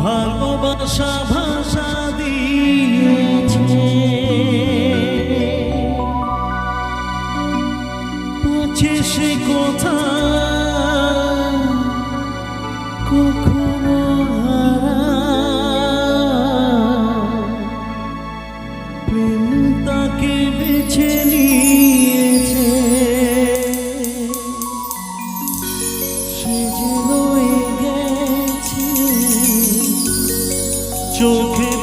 ভালোবাসা ভাষা দিয়েছে সে কথা কখনো। প্রেম তাকে বেছে নিয়েছে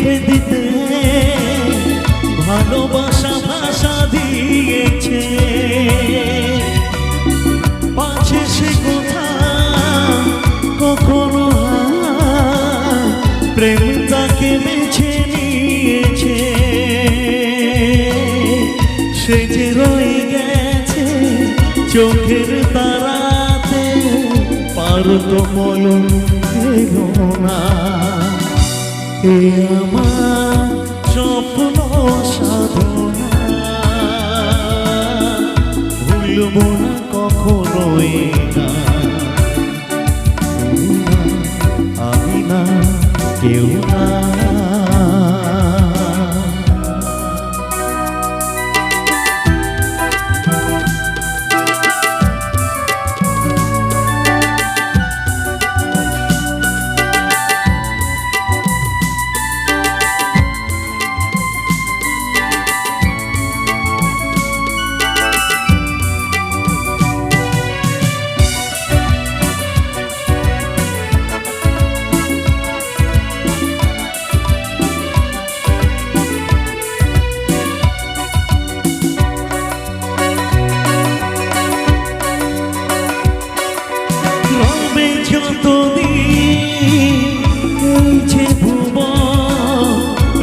লিখে দিতে ভালোবাসা ভাষা দিয়েছে। পাছে সে কথা কখনো প্রেম তাকে বেছে নিয়েছে। সে যে রয়ে গেছে চোখের তারাতে পার তো মলন না। এ আমার স্বপ্ন সাধনা। ভুলব না কখনো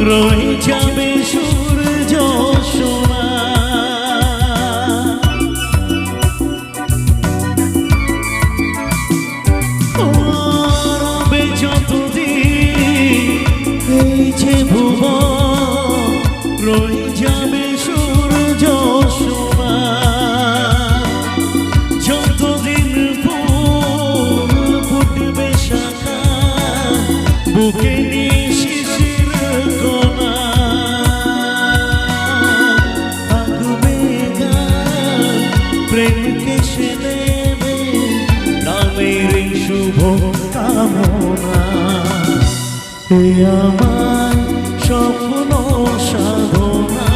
rồi. প্রেমকে সে দেবে নামের এই শুভ কামনা এ আমার স্বপ্ন সাধনা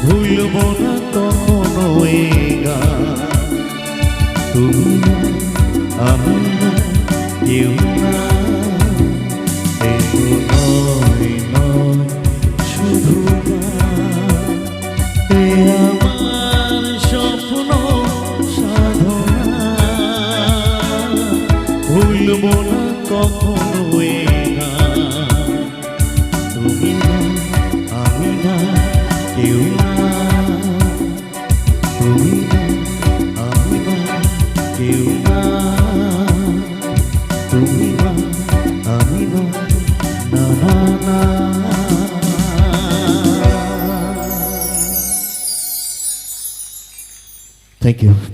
ভুলব না কখনো এ গান তুমি না আমি না কেউ না তুমি না আমি না কেউ না তুমি না আমি না না না না থ্যাংক ইউ